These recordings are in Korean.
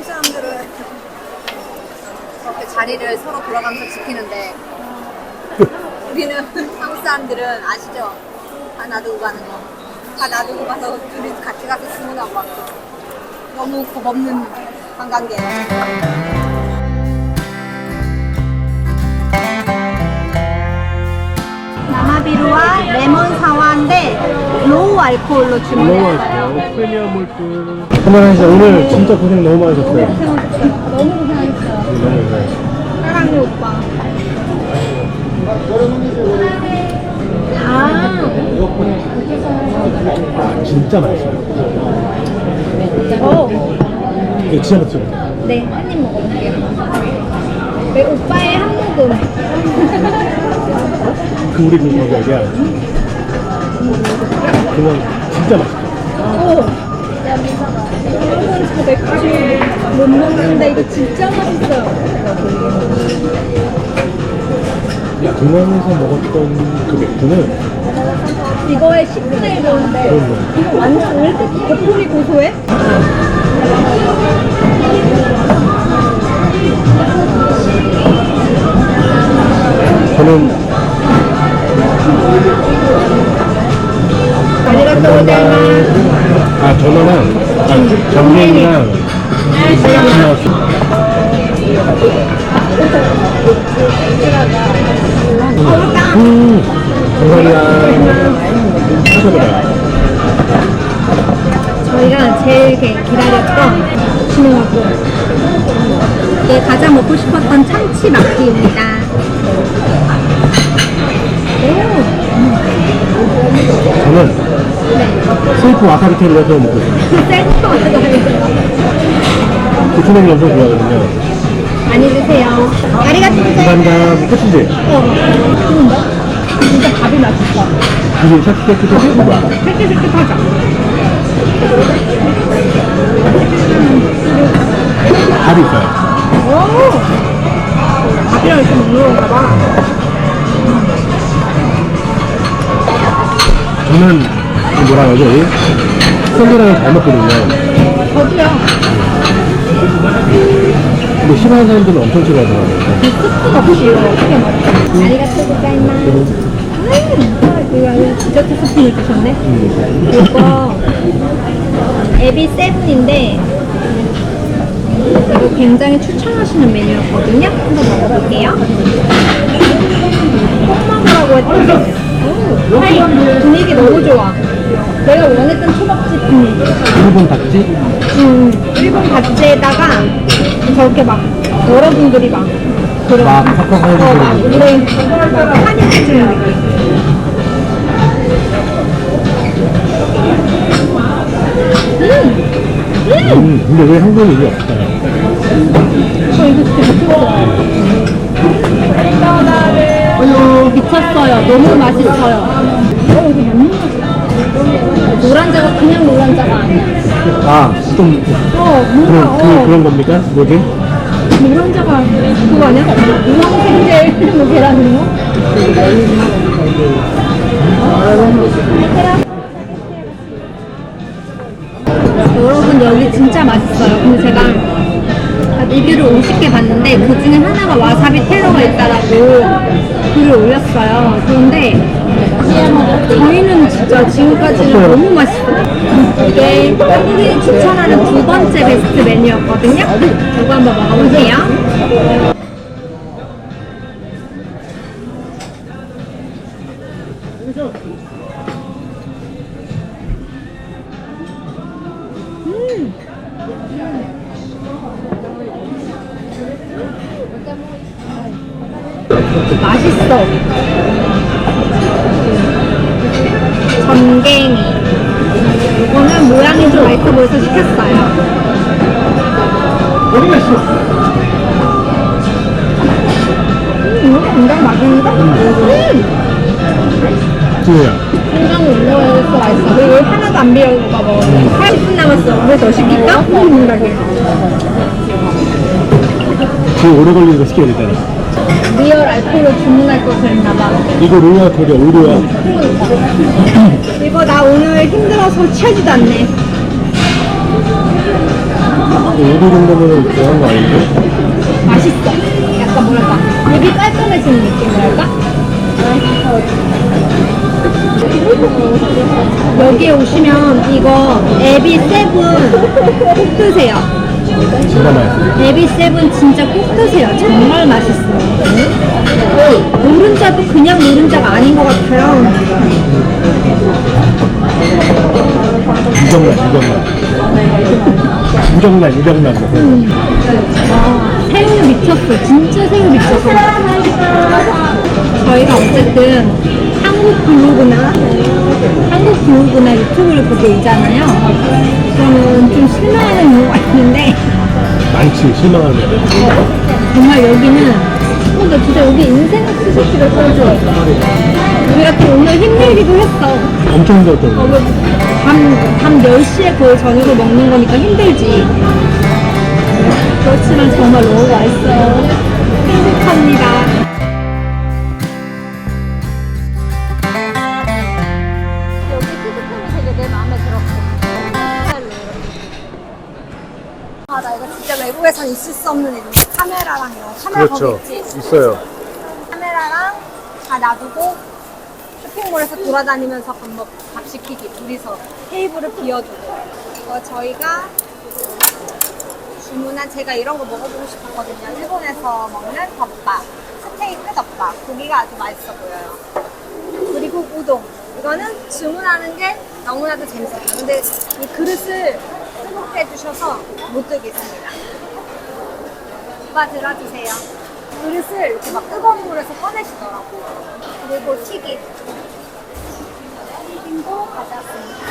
한국 사람들은 그렇게 자리를 서로 돌아가면서 지키는데 우리는 한국 사람들은 아시죠? 다 놔두고 가는 거. 다 놔두고 가서 둘이 같이 가서 주문하고 왔어. 너무 겁없는 관광객. 나마비루와 레몬 사와인데 로우 알코올로 주문했어요. 프리미엄 몰트. 한번. 오늘 진짜 고생 너무 많으셨어요. 너무 고생하셨어요. 너무 고생. 사랑해 오빠. 아, 아, 진짜 맛있어요. 어, 진짜 맛있어요. 네, 한 입 먹어볼게요. 네, 오빠의 한 모금. 그 우리 그 거기 어디야? 그냥 진짜 맛있어. 오, 여러분 저 맥주 못 먹는데 이거 진짜 맛있어요. 공항에서 먹었던 그 맥주는 이거의 10분의 1인데 그런 이거 완전 왜 이렇게 거품이 고소해? 저는. 아 전어랑 아, 전갱이랑. 음, 감사합니다. 저희가 제일 기다렸던 신호하고 이게 가장 먹고 싶었던 참치 막기입니다. 저는 스이프 와사비 테일러서 먹고 있어요. 셀프 같은 고추냉이 엄청 좋아하거든요. 많이 드세요. 아리가또. 감사합니다. 끝이지? 어. 진짜 밥이 맛있어. 이게 샤키샤키도 뭐야? 새끼새끼하죠. 밥이 있어요. 오. 밥이랑 이렇게 먹는 건가 봐. 저는 그 뭐라 그러죠? 이 샌드랑을 잘 먹거든요. 저도요. 근데 싫어하는 사람들은 엄청 싫어하더라고요. 스프 없이 이거 어떻게 먹어? 아리가또 고자이마스. 음. 이거 디저트 스푼을 주셨네. 이거 에비 세븐인데 이거 굉장히 추천하시는 메뉴였거든요. 한번 먹어볼게요. 꼭 먹으라고 했더니 오, 아이, 분위기 너무 좋아. 내가 원했던 초밥집 분위기. 일본 닭지? 음, 일본 잡지에다가 저렇게 막 여러분들이 막 그런 막 하는 어, 막 분들이 우리 환영해주는 느낌. 음, 근데 왜 한국에 이게 없어요? 저 이거 진짜 미쳤어 요. 미쳤어요. 너무 맛있어요. 어. 노란자가 그냥 노란자가 아니야. 아, 좀 어, 뭔가, 그런, 그, 어, 그런 겁니까? 뭐지? 노란자가 그거 아니야? 우왕생제 뭐 계란 이런 거? 여러분 여기 진짜 맛있어요. 근데 제가 리뷰를 50개 봤는데 그 중에 하나가 와사비 테러가 있다라고 글을 올렸어요. 그런데 저희는 진짜 지금까지는 너무 맛있어요. 이게 한국인이 추천하는 두 번째 베스트 메뉴였거든요. 이거 한번 먹어보세요. 맛있어. 전갱이. 이거는 모양이 좀 맛있어 보여서 시켰어요. 어디가 있어? 음, 이거 굉장히 맛있는데? 음! 지우야. 굉장히 올라와서 맛있어. 그리고 하나도 안 비어가 먹었는데 80분 남았어. 왜더 시킬까? 음, 이렇게. 지금 오래 걸리는 거 시켜야 되잖아. 리얼 알코올로 주문할 걸 그랬나봐. 이거 로야 그게 오류야. 이거 나 오늘 힘들어서 취하지도 않네. 5도 정도면 좋아한 거 아닌데? 맛있어. 약간 뭐랄까 입이 깔끔해지는 느낌이랄까? 여기에 오시면 이거 에비 세븐 꼭 드세요. 진짜 맛있어. 에비 세븐 진짜 꼭 드세요. 정말 맛있어요. 노른자도 그냥 노른자가 아닌 것 같아요. 유정란. 유정란, 유정란. 아, 새우 미쳤어. 진짜 새우 미쳤어. 저희가 어쨌든 한국 블로그나 한국 블로그나 유튜브를 보고 있잖아요. 그러면 좀 실망하는 경우가 있는데 많지, 실망하는 거. 정말 여기는 어, 나 진짜 여기 인생 스시를 써줘. 우리가 또 오늘 힘들기도 했어. 엄청 힘들었던 거. 밤, 밤 10시에 거의 저녁을 먹는 거니까 힘들지. 그렇지만 정말 너무 맛있어요. 행복합니다. 있을 수 없는 일인데. 카메라랑 이런 카메라 그렇죠. 거기 있지? 있어요. 카메라랑 다 놔두고 쇼핑몰에서 돌아다니면서 밥, 먹, 밥 시키기. 둘이서 테이블을 비워두고. 이거 저희가 주문한 제가 이런 거 먹어보고 싶었거든요. 일본에서 먹는 덮밥. 스테이크 덮밥. 고기가 아주 맛있어 보여요. 그리고 우동. 이거는 주문하는 게 너무나도 재밌어요. 근데 이 그릇을 뜨겁게 해주셔서 못 들겠습니다 오빠 들어주세요. 그릇을 이렇게 막 뜨거운 물에서 꺼내시더라고요. 그리고 튀김. 튀김도 가져왔습니다.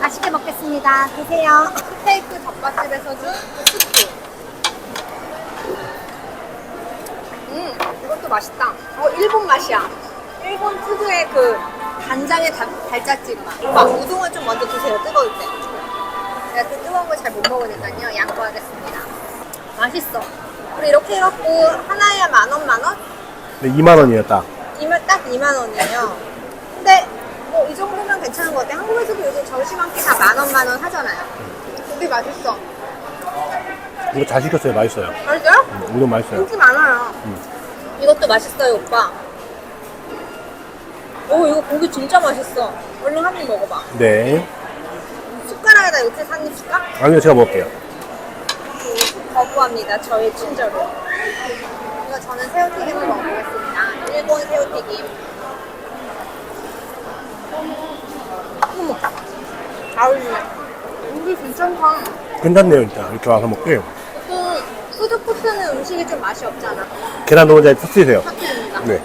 맛있게 먹겠습니다. 드세요. 스테이크 덮밥집에서 준 스프. 음, 이것도 맛있다. 어, 일본 맛이야. 일본 특유의 그 간장의 달, 달짝지근 맛. 오빠, 우동을 좀 먼저 드세요. 뜨거울 때. 제가 또 뜨거운 걸 잘 못 먹으니까요. 양보하겠습니다. 맛있어. 우리 이렇게 해갖고 하나에 만 원, 만 원? 근데 2만 원이에요, 딱. 이면 딱 2만 원이에요. 근데 뭐 이 정도면 괜찮은 것 같아. 한국에서도 요즘 점심한끼 다 만 원, 만 원 하잖아요. 되게 맛있어. 이거 잘 시켰어요. 맛있어요. 맛있어요? 음, 우동 맛있어요. 인기 많아요. 이것도 맛있어요, 오빠. 오, 이거 고기 진짜 맛있어. 얼른 한 입 먹어봐. 네. 숟가락에다 이렇게 한 입 줄까? 아니요, 제가 먹을게요. 거부합니다. 저의 친절을. 이거 저는 새우튀김을 먹어보겠습니다. 일본 새우튀김. 어머, 아울리네. 이게 괜찮다. 괜찮네요, 일단. 이렇게 와서 먹기. 보통 푸드코트는 음식이 좀 맛이 없잖아. 계란 노른자에 터트리세요. 터트립니다. 네.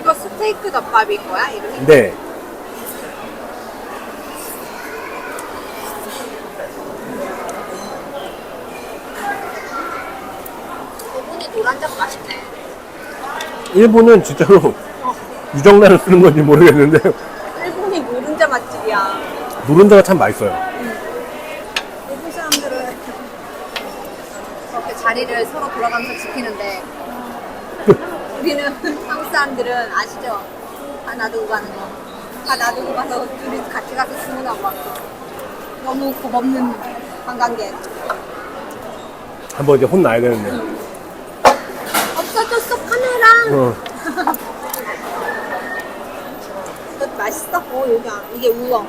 이거 덮밥인 거야, 이름이? 네. 부분이 노란색 맛있네. 일본은 진짜로 유정란을 쓰는 건지 모르겠는데 일본이 노른자 맛집이야. 노른자가 참 맛있어요. 일본 사람들은 그렇게 자리를 서로 돌아가면서 지키는데 우리는 한국 사람들은 아시죠? 다 놔두고 가는 거. 다 놔두고 가서 둘이 같이 가서 주문하고 왔어. 너무 겁없는 관광객. 한번 이제 혼나야 되는데. 없어졌어 카메라. 어. 이거 맛있어? 어 여기 안- 이게 우엉.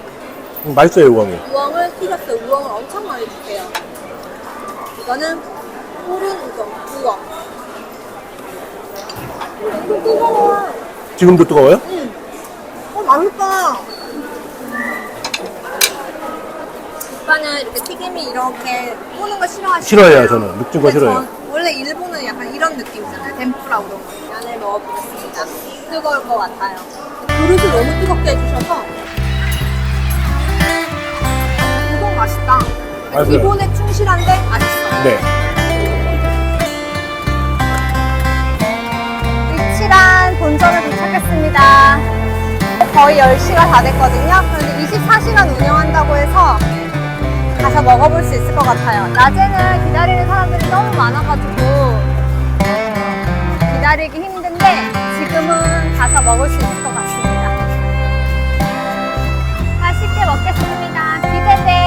음, 맛있어요, 우엉이. 우엉을 튀겼어요. 우엉을 엄청 많이 주세요. 이거는 푸른 우동, 우엉. 뜨거워. 지금도 뜨거워요? 응. 어, 맛있다. 오빠는 이렇게 튀김이 이렇게 꼬는 거 싫어하시죠? 싫어해요, 저는. 묵은 거 싫어해요. 원래 일본은 약간 이런 느낌이잖아요. 덴푸라 우동. 면을 먹어보겠습니다. 뜨거울 것 같아요. 그릇을 너무 뜨겁게 해주셔서 우동 맛있다. 맛있어요. 기본에 충실한데 맛있어. 네. 거의 10시가 다 됐거든요. 그런데 24시간 운영한다고 해서 가서 먹어볼 수 있을 것 같아요. 낮에는 기다리는 사람들이 너무 많아가지고 기다리기 힘든데 지금은 가서 먹을 수 있을 것 같습니다. 맛있게 먹겠습니다. 기대돼.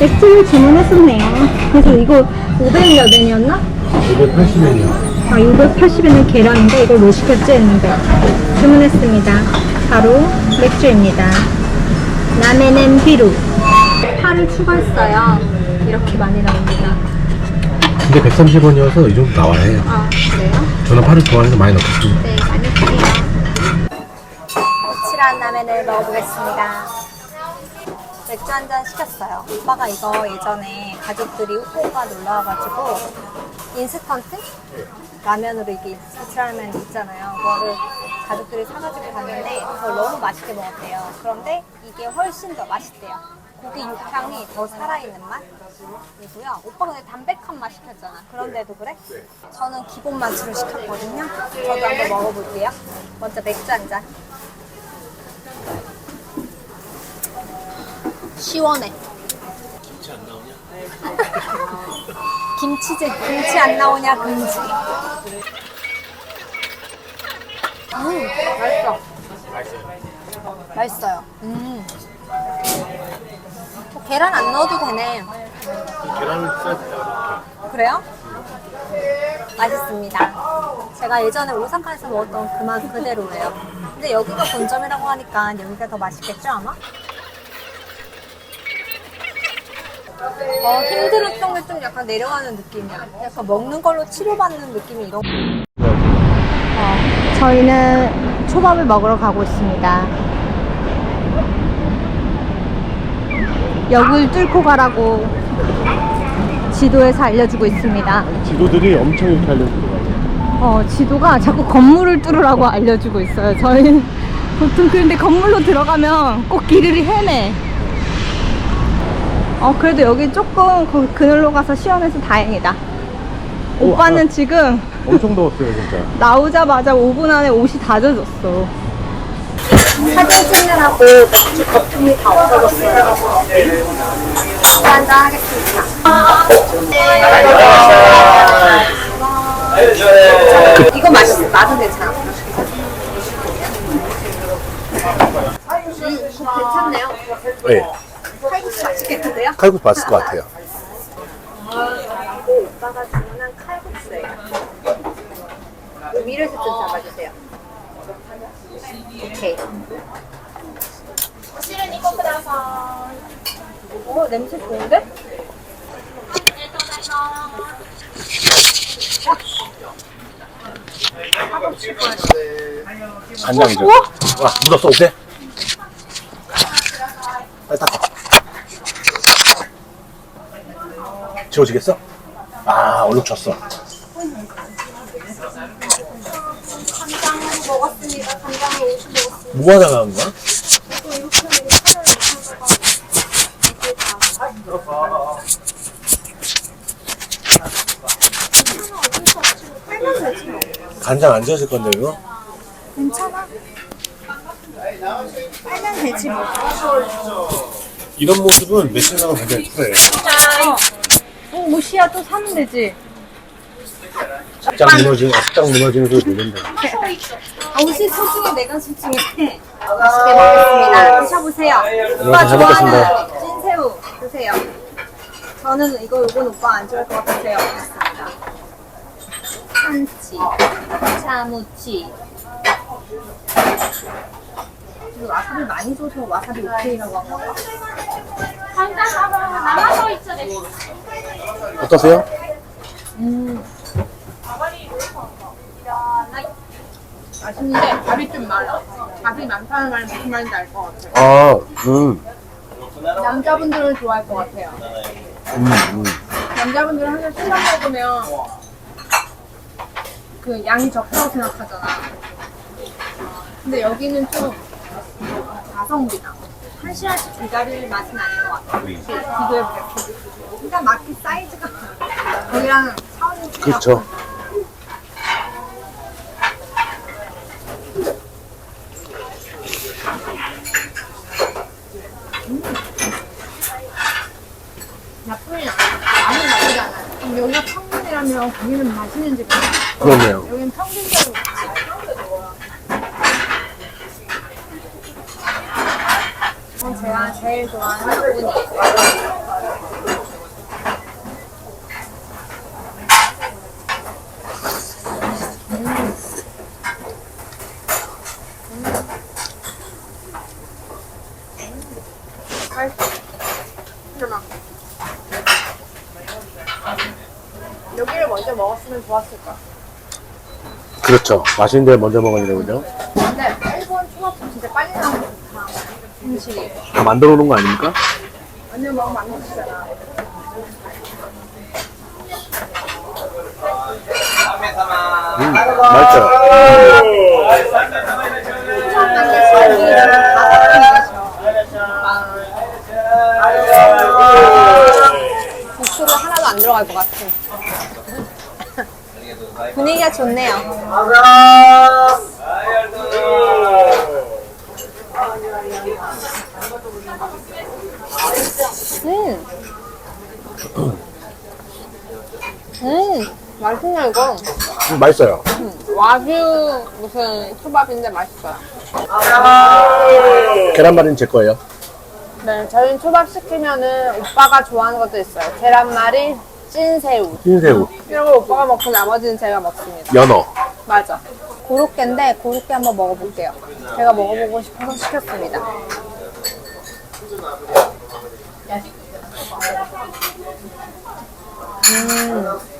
맥주를 주문했었네요. 그래서 이거 500 몇 엔이었나? 280원이요. 아, 680엔의 계란인데 이걸 못 시켰지 했는데 주문했습니다. 바로 맥주입니다. 라멘엔 비루. 파를 추가했어요. 이렇게 많이 나옵니다. 근데 130원이어서 이 정도 나와야 해요. 아, 그래요? 저는 파를 좋아해서 많이 넣겠습니다. 네, 많이 드세요. 오칠한 라멘을 먹어보겠습니다. 맥주 한 잔 시켰어요. 오빠가 이거 예전에 가족들이 후쿠오카 놀러 와가지고 인스턴트 라면으로 이게 오칠라면 있잖아요. 그거를 가족들이 사가지고 갔는데 그걸 너무 맛있게 먹었대요. 그런데 이게 훨씬 더 맛있대요. 고기 육향이 더 살아있는 맛이고요. 오빠가 근데 담백한 맛 시켰잖아. 그런데도 그래? 저는 기본 맛으로 시켰거든요. 저도 한번 먹어볼게요. 먼저 맥주 한 잔. 시원해. 김치 안 나오냐? 김치지. 김치 안 나오냐, 금지. 음, 맛있어. 맛있어요. 음. 어, 계란 안 넣어도 되네. 계란을 써야 그래요? 맛있습니다. 제가 예전에 오사카에서 먹었던 그 맛 그대로예요. 근데 여기가 본점이라고 하니까 여기가 더 맛있겠죠, 아마? 어, 힘들었던 게 좀 약간 내려가는 느낌이야. 약간 먹는 걸로 치료받는 느낌이 이런 어, 저희는 초밥을 먹으러 가고 있습니다. 역을 뚫고 가라고 지도에서 알려주고 있습니다. 지도들이 엄청 이렇게 알려주더라고요. 어, 지도가 자꾸 건물을 뚫으라고 알려주고 있어요. 저희는 보통 그런데 건물로 들어가면 꼭 길을 헤매. 어, 그래도 여기 조금 그- 그늘로 가서 시원해서 다행이다. 오, 오빠는 지금 엄청 더웠어요, 진짜. 나오자마자 5분 안에 옷이 다 젖었어. 사진 찍느라고 맥주 거품이 다 없어졌어요. 한잔 하겠습니다. 이거 맛있어. 맛은 괜찮아. 음, 괜찮네요. 네. 칼국수 맛있겠는데요? 칼국수 맛있을 것 같아요. 이거 오빠가 주문한 칼국수예요. 위에서 좀 잡아주세요. 오케이. 어, 냄새 좋은데? 간장이죠. 와, 묻었어? 빨리 닦아. 지워지겠어? 아, 얼룩 쳤어. 간장 먹었습니다. 간장을 50 먹었습니다. 뭐 하다 가는 거야? 간장 안 지워질 건데, 이거? 괜찮아? 빨면 되지 뭐. 이런 모습은 며칠 나가 굉장히. 어, 옷이야 또 사면 되지. 식장 무너지는, 식장 무너지는 소리 들린다. 아, 옷이 소중해, 내가 소중해. 맛있게 먹겠습니다. 드셔보세요. 오빠 잘 먹겠습니다. 좋아하는 찐새우 드세요. 저는 이거 요건 오빠 안 좋아할 것. 먹겠습니다. 한치, 차무치. 이거 와사비 많이 줘서 와사비 오케이라고 한 건가? 어떠세요? 음. 맛있는데 밥이 좀 많아. 밥이 많다는 말은 무슨 말인지 알 것 같아요. 아, 음, 남자분들은 좋아할 것 같아요. 음, 음. 남자분들은 항상 생각 먹으면 그 양이 적다고 생각하잖아. 근데 여기는 좀 가성비다. 한 시간씩 기다릴 맛은 아닌 것 같아. 비교해볼게요. 일단 마켓 사이즈가 거기랑 차원이 그렇죠. 아무 나쁘지 않아요. 그럼 여기가 평균이라면 거기는 맛있는 집이에요. 그렇네요. 여기는 평균대로 이건 제가 제일 좋아하는 우니. 여기를 먼저 먹었으면 좋았을 거야. 그렇죠. 맛있는 데 먼저 먹어야 되거든요. 근데 일본 초밥집 진짜 빨리 나오는 다 음식이에요. 다 만들어 놓은 거 아닙니까? 아니면 막 만드시잖아. 음, 국수가 하나도 안 들어갈 것 같아. 분위기가 좋네요. 음. 음, 맛있네, 이거. 음, 맛있어요. 와규 무슨 초밥인데 맛있어요. 계란말이는 제 거예요. 네, 저희는 초밥 시키면은 오빠가 좋아하는 것도 있어요. 계란말이, 찐새우. 흰새우, 이런 걸 오빠가 먹고 나머지는 제가 먹습니다. 연어. 맞아. 고로케인데 고로케 한번 먹어볼게요. 제가 먹어보고 싶어서 시켰습니다. 음.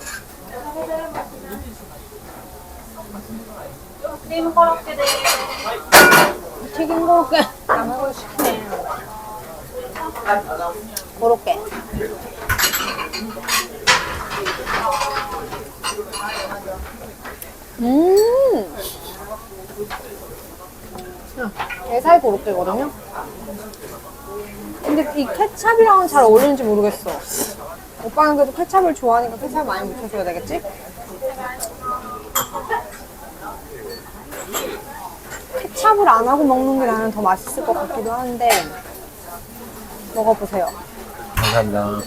튀김 고로케 안 하고 싶네. 고로케. 음. 게살 고로케거든요. 근데 이 케찹이랑은 잘 어울리는지 모르겠어. 오빠는 그래도 케찹을 좋아하니까 케찹 많이 묻혀줘야 되겠지? 케찹을 안 하고 먹는 게 나는 더 맛있을 것 같기도 한데 먹어보세요. 감사합니다.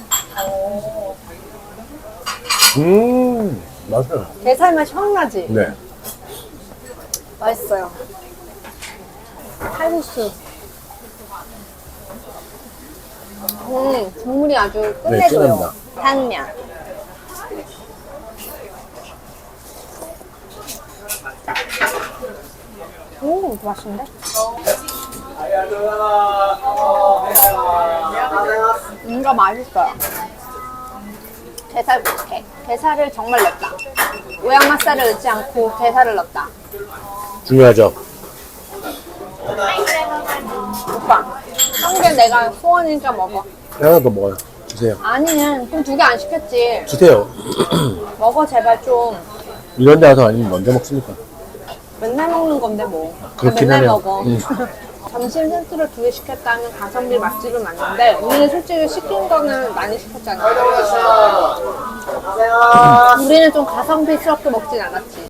음, 맛있어요. 게살 맛이 확 나지? 네. 맛있어요. 칼국수. 음, 국물이 아주 끝내줘요. 진합니다. 당면. 오, 맛있는데? 음, 이거 맛있어요. 게살 부케. 게살을 정말 넣었다. 오양맛살을 넣지 않고 게살을 넣었다. 중요하죠. 오빠, 한 개 내가 소원이니까 먹어. 하나 더 먹어요. 주세요. 아니는 그럼 두 개 안 시켰지. 주세요. 먹어 제발 좀. 이런 데 와서 아니면 먼저 먹습니까? 맨날 먹는 건데 뭐. 그렇긴 맨날 하네요. 먹어. 음. 점심 세트로 두개 시켰다면 가성비 맛집은 맞는데 우리는 솔직히 시킨 거는 많이 시켰잖아. 우리는 좀 가성비스럽게 먹진 않았지.